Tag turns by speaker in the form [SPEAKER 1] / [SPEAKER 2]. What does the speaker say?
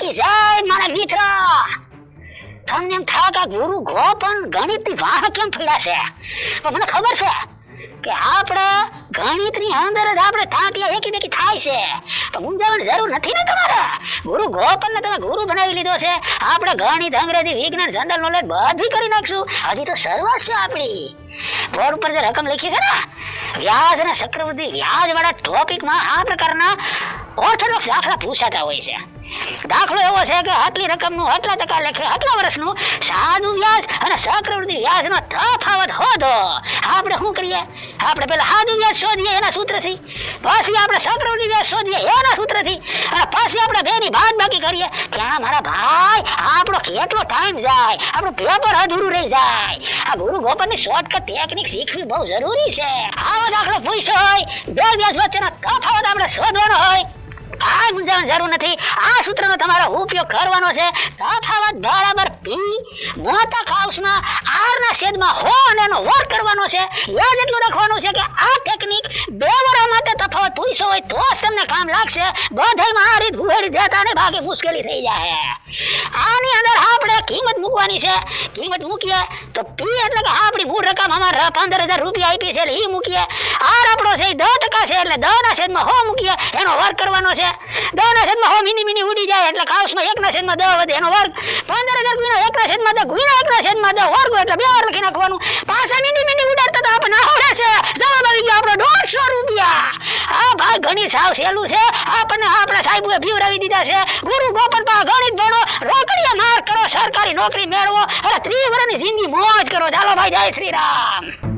[SPEAKER 1] જય મારા મિત્ર. તમને એમ થાય કે ગુરુ ગોપન ગણિતની વાહ કેમ છે? પણ મને ખબર છે કે આપણે ગણિતની અંદર જ આપણે ટાંટિયા એકી બેકી થાય છે. પણ મૂંઝાવાની જરૂર નથી ને તમારે? ગુરુ ગોપનને તમે ગુરુ બનાવી લીધો છે. આપણે ગણિત, અંગ્રેજી, વિજ્ઞાન, જનરલ નોલેજ બધી કરી નાખશું. હજી તો શરૂઆત છે આપણી. બોર્ડ ઉપર જે રકમ લખી છે ને, વ્યાજ અને ચક્રવૃદ્ધિ વ્યાજ વાળા ટોપિકમાં આ પ્રકારના ઓર્થોડોક્સ દાખલા પૂછાતા હોય છે. દાખલો એવો છે કે આટલી રકમનું, આટલા ટકા લેખે, આટલા વર્ષનું સાદું વ્યાજ અને ચક્રવૃદ્ધિ વ્યાજનો તફાવત હોદો આપણે શું કરીએ? આપણે પેલા સાદું વ્યાજ શોધીએ એના સૂત્રથી. પછી આપણે ચક્રવૃદ્ધિ વ્યાજ શોધીએ એના સૂત્રથી. અને પછી આપણે બેની બાદ બાકી કરીએ. ત્યાં મારા ભાઈ, આપણો કેટલો ટાઈમ જાય? આપણું પેપર અધૂરું રહી જાય. આ ગુરુ ગોપનની શોર્ટકટ ટેકનિક શીખવી બહુ જરૂરી છે. આવો દાખલો પૂછ્યો હોય, બે વ્યાજ વચ્ચેનો તફાવત આપણે શોધવાનો હોય. જરૂર નથી. આ સૂત્રનો તમારો ઉપયોગ કરવાનો છે. તફાવત બરાબર પી મોટા કાઉસમાં આર ના છેદમાં હો અને એનો વર્ગ કરવાનો છે. યાદ એટલું રાખવાનું છે કે આ ટેકનિક બે વરા માટે તફાવત પૂછો હોય તો જ તમને કામ લાગશે. બધાયમાં આ રીત ગુહેડી દેતા ને ભાગે મુશ્કેલી થઈ જાય. આની અંદર આપણે મૂકવાની છે, કિંમત મૂકીએ, તો પી એટલે કે આપણી મૂળ રકમ અમારે પંદર હજાર રૂપિયા આપી છે એટલે એ મૂકીએ. આર આપણો છે દસ ટકા છે એટલે દસ છેદમાં હો મૂકીએ, એનો વર્ગ કરવાનો છે. દસ છેદમાં હો મિની મિની ઉડી જાય એટલે કાઉસમાં એકના છેદમાં દસ વધે, એનો વર્ગ. પંદર હજાર ગુણ્યા એકના છેદમાં દસ ગુણ્યા એકના છેદમાં દસ વર્ગ એટલે બે વાર લખી નાખવાનું. પાછા મિની મિની ઉડાડતા તો આપણને આવડે છે. જવાબ આવી ગયો આપણો દોઢસો રૂપિયા. આ ભાઈ ઘણી સાવ સહેલું છે. આપણને આપણા સાહેબોએ ભીવરાવી દીધા છે. ગુરુ ગોપન પા ગણિત ભણો રોકડીયા માર કરો સરકારી નોકરી મેળવો. અને ત્રીસ વર્ષની જિંદગી મોજ કરો. ચાલો ભાઈ જય શ્રી રામ.